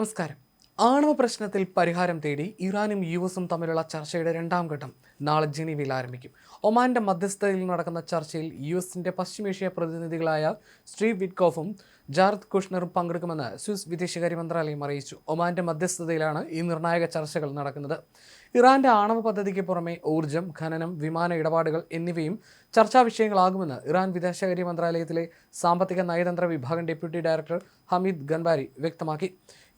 നമസ്കാരം. ആണവ പ്രശ്നത്തിൽ പരിഹാരം തേടി ഇറാനും യു എസും തമ്മിലുള്ള ചർച്ചയുടെ രണ്ടാം ഘട്ടം നാളെ ജനീവയിൽ ആരംഭിക്കും. ഒമാന്റെ മധ്യസ്ഥതയിൽ നടക്കുന്ന ചർച്ചയിൽ യു എസിന്റെ പശ്ചിമേഷ്യ പ്രതിനിധികളായ സ്റ്റീവ് വിറ്റ്കോഫും ജാർദ് കുഷ്ണറും പങ്കെടുക്കുമെന്ന് സ്വിസ് വിദേശകാര്യ മന്ത്രാലയം അറിയിച്ചു. ഒമാന്റെ മധ്യസ്ഥതയിലാണ് ഈ നിർണായക ചർച്ചകൾ നടക്കുന്നത്. ഇറാന്റെ ആണവ പദ്ധതിക്ക് പുറമെ ഊർജം ഖനനം വിമാന ഇടപാടുകൾ എന്നിവയും ചർച്ചാ വിഷയങ്ങളാകുമെന്ന് ഇറാൻ വിദേശകാര്യ മന്ത്രാലയത്തിലെ സാമ്പത്തിക നയതന്ത്ര വിഭാഗം ഡെപ്യൂട്ടി ഡയറക്ടർ ഹമീദ് ഗൻബാരി വ്യക്തമാക്കി.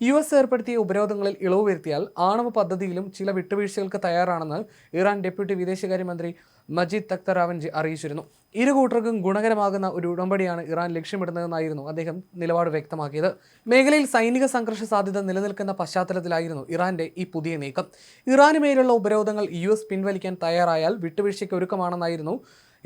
യു എസ് ഏർപ്പെടുത്തിയ ഉപരോധങ്ങളിൽ ഇളവ് വരുത്തിയാൽ ആണവ പദ്ധതിയിലും ചില വിട്ടുവീഴ്ചകൾക്ക് തയ്യാറാണെന്ന് ഇറാൻ ഡെപ്യൂട്ടി വിദേശകാര്യമന്ത്രി മജീദ് തക്തറാവൻജി അറിയിച്ചിരുന്നു. ഇരു കൂട്ടർക്കും ഗുണകരമാകുന്ന ഒരു ഉടമ്പടിയാണ് ഇറാൻ ലക്ഷ്യമിടുന്നതെന്നായിരുന്നു അദ്ദേഹം നിലപാട് വ്യക്തമാക്കിയത്. മേഖലയിൽ സൈനിക സംഘർഷ സാധ്യത നിലനിൽക്കുന്ന പശ്ചാത്തലത്തിലായിരുന്നു ഇറാന്റെ ഈ പുതിയ നീക്കം. ഇറാന് മേലുള്ള ഉപരോധങ്ങൾ യു പിൻവലിക്കാൻ തയ്യാറായാൽ വിട്ടുവീഴ്ചയ്ക്ക് ഒരുക്കമാണെന്നായിരുന്നു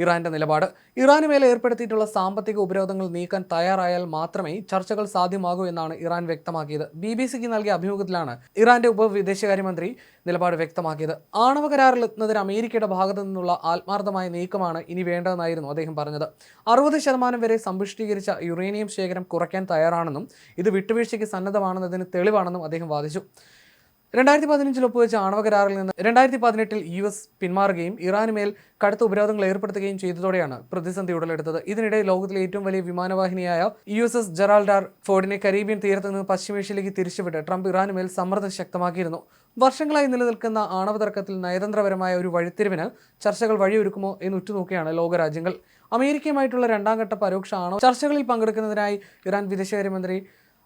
ഇറാന്റെ നിലപാട്. ഇറാന് മേലെ ഏർപ്പെടുത്തിയിട്ടുള്ള സാമ്പത്തിക ഉപരോധങ്ങൾ നീക്കാൻ തയ്യാറായാൽ മാത്രമേ ചർച്ചകൾ സാധ്യമാകൂ എന്നാണ് ഇറാൻ വ്യക്തമാക്കിയത്. ബി ബി സിക്ക് നൽകിയ അഭിമുഖത്തിലാണ് ഇറാന്റെ ഉപവിദേശകാര്യമന്ത്രി നിലപാട് വ്യക്തമാക്കിയത്. ആണവ കരാറിൽ എത്തുന്നതിന് അമേരിക്കയുടെ ഭാഗത്തു നിന്നുള്ള ആത്മാർത്ഥമായ നീക്കമാണ് ഇനി വേണ്ടതെന്നായിരുന്നു അദ്ദേഹം പറഞ്ഞത്. അറുപത് ശതമാനം വരെ സമ്പുഷ്ടീകരിച്ച യുറേനിയം ശേഖരം കുറയ്ക്കാൻ തയ്യാറാണെന്നും ഇത് വിട്ടുവീഴ്ചയ്ക്ക് സന്നദ്ധമാണെന്നതിന് തെളിവാണെന്നും അദ്ദേഹം വാദിച്ചു. രണ്ടായിരത്തി പതിനഞ്ചിൽ ഒപ്പുവെച്ച ആണവ കരാറിൽ നിന്ന് രണ്ടായിരത്തി പതിനെട്ടിൽ യു എസ് പിന്മാറുകയും ഇറാന് മേൽ കടുത്ത ഉപരോധങ്ങൾ ഏർപ്പെടുത്തുകയും ചെയ്തതോടെയാണ് പ്രതിസന്ധി ഉടലെടുത്തത്. ഇതിനിടെ ലോകത്തിലെ ഏറ്റവും വലിയ വിമാനവാഹിനിയായ U S S Gerald R ഫോർഡിനെ Caribbean തീരത്ത് നിന്ന് പശ്ചിമേഷ്യയിലേക്ക് തിരിച്ചുവിട്ട് ട്രംപ് ഇറാന് മേൽ സമ്മർദ്ദം ശക്തമാക്കിയിരുന്നു. വർഷങ്ങളായി നിലനിൽക്കുന്ന ആണവ തർക്കത്തിൽ നയതന്ത്രപരമായ ഒരു വഴിത്തിരിവിന് ചർച്ചകൾ വഴിയൊരുക്കുമോ എന്ന് ഉറ്റുനോക്കിയാണ് ലോകരാജ്യങ്ങൾ. അമേരിക്കയുമായിട്ടുള്ള രണ്ടാം ഘട്ട പരോക്ഷ ആണവ ചർച്ചകളിൽ പങ്കെടുക്കുന്നതിനായി ഇറാൻ വിദേശകാര്യമന്ത്രി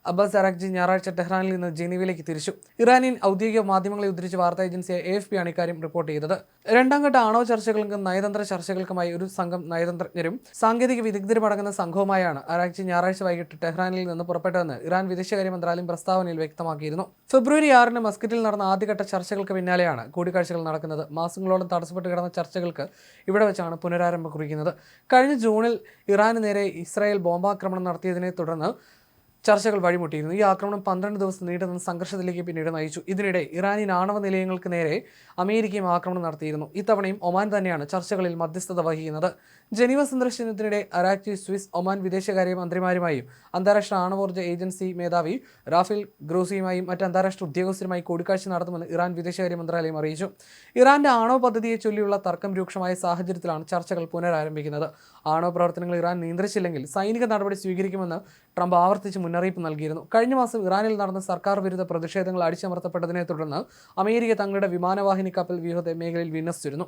അബ്ബാസ് അറാഖ്ജി ഞായറാഴ്ച ടെഹ്റാനിൽ നിന്ന് ജനീവയിലേക്ക് തിരിച്ചു. ഇറാനിയൻ ഔദ്യോഗിക മാധ്യമങ്ങളെ ഉദ്ധരിച്ച് വാർത്താ ഏജൻസിയായ എ എഫ് പി ആണ് ഇക്കാര്യം റിപ്പോർട്ട് ചെയ്തത്. രണ്ടാം ഘട്ട ആണവ ചർച്ചകൾക്കും നയതന്ത്ര ചർച്ചകൾക്കുമായി ഒരു സംഘം നയതന്ത്രജ്ഞരും സാങ്കേതിക വിദഗ്ധരും അടങ്ങുന്ന സംഘവുമായാണ് അറാഖ്ജി ഞായറാഴ്ച വൈകിട്ട് ടെഹ്റാനിൽ നിന്ന് പുറപ്പെട്ടതെന്ന് ഇറാൻ വിദേശകാര്യ മന്ത്രാലയം പ്രസ്താവനയിൽ വ്യക്തമാക്കിയിരുന്നു. ഫെബ്രുവരി ആറിന് മസ്കറ്റിൽ നടന്ന ആദ്യഘട്ട ചർച്ചകൾക്ക് പിന്നാലെയാണ് കൂടിക്കാഴ്ചകൾ നടക്കുന്നത്. മാസങ്ങളോളം തടസ്സപ്പെട്ട് കിടന്ന ചർച്ചകൾക്ക് ഇവിടെ വെച്ചാണ് പുനരാരംഭം കുറിക്കുന്നത്. കഴിഞ്ഞ ജൂണിൽ ഇറാന് നേരെ ഇസ്രായേൽ ബോംബാക്രമണം നടത്തിയതിനെ തുടർന്ന് ചർച്ചകൾ വഴിമുട്ടിയിരുന്നു. ഈ ആക്രമണം പന്ത്രണ്ട് ദിവസം നീണ്ടുനിന്ന സംഘർഷത്തിലേക്ക് പിന്നീട് നയിച്ചു. ഇതിനിടെ ഇറാനിയൻ ആണവ നിലയങ്ങൾക്ക് നേരെ അമേരിക്കയും ആക്രമണം നടത്തിയിരുന്നു. ഇത്തവണയും ഒമാൻ തന്നെയാണ് ചർച്ചകളിൽ മധ്യസ്ഥത വഹിക്കുന്നത്. ജനീവ സന്ദർശനത്തിനിടെ അറാക്ചി സ്വിസ് ഒമാൻ വിദേശകാര്യ മന്ത്രിമാരുമായും അന്താരാഷ്ട്ര ആണവോർജ ഏജൻസി മേധാവി റാഫേൽ ഗ്രോസിയുമായും മറ്റ് അന്താരാഷ്ട്ര ഉദ്യോഗസ്ഥരുമായി കൂടിക്കാഴ്ച നടത്തുമെന്ന് ഇറാൻ വിദേശകാര്യ മന്ത്രാലയം അറിയിച്ചു. ഇറാന്റെ ആണവ പദ്ധതിയെ ചൊല്ലിയുള്ള തർക്കം രൂക്ഷമായ സാഹചര്യത്തിലാണ് ചർച്ചകൾ പുനരാരംഭിക്കുന്നത്. ആണവ പ്രവർത്തനങ്ങൾ ഇറാൻ നിയന്ത്രിച്ചില്ലെങ്കിൽ സൈനിക നടപടി സ്വീകരിക്കുമെന്ന് ട്രംപ് ആവർത്തിച്ച് മുന്നറിയിപ്പ് നൽകിയിരുന്നു. കഴിഞ്ഞ മാസം ഇറാനിൽ നടന്ന സർക്കാർ വിരുദ്ധ പ്രതിഷേധങ്ങൾ അടിച്ചമർത്തപ്പെട്ടതിനെ തുടർന്ന് അമേരിക്ക തങ്ങളുടെ വിമാനവാഹിനി കപ്പൽ വ്യൂഹത്തെ മേഖലയിൽ വിന്യസിച്ചിരുന്നു.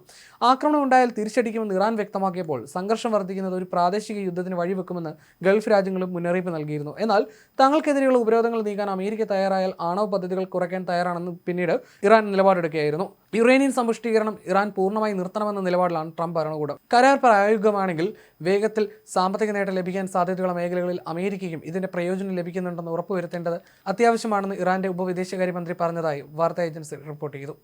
ആക്രമണം ഉണ്ടായാൽ തിരിച്ചടിക്കുമെന്ന് ഇറാൻ വ്യക്തമാക്കിയപ്പോൾ സംഘർഷം വർദ്ധിക്കുന്നത് ഒരു പ്രാദേശിക യുദ്ധത്തിന് വഴിവെക്കുമെന്ന് ഗൾഫ് രാജ്യങ്ങളും മുന്നറിയിപ്പ് നൽകിയിരുന്നു. എന്നാൽ തങ്ങൾക്കെതിരെയുള്ള ഉപരോധങ്ങൾ നീക്കാൻ അമേരിക്ക തയ്യാറായാൽ ആണവ പദ്ധതികൾ കുറയ്ക്കാൻ തയ്യാറാണെന്ന് പിന്നീട് ഇറാൻ നിലപാടെടുക്കുകയായിരുന്നു. യുറേനിയൻ സമ്പുഷ്ടീകരണം ഇറാൻ പൂർണമായി നിർത്തണമെന്ന നിലപാടിലാണ് ട്രംപ് ഭരണകൂടം. കരാർ പ്രായോഗികമാണെങ്കിൽ വേഗത്തിൽ സാമ്പത്തിക നേട്ടം ലഭിക്കാൻ സാധ്യതയുള്ള മേഖലകളിൽ അമേരിക്കയ്ക്കും ഇതിന്റെ പ്രയോജനം ലഭിക്കുന്നുണ്ടെന്ന് ഉറപ്പുവരുത്തേണ്ടത് അത്യാവശ്യമാണെന്ന് ഇറാന്റെ ഉപവിദേശകാര്യമന്ത്രി പറഞ്ഞതായി വാർത്താ ഏജൻസി റിപ്പോർട്ട് ചെയ്തു.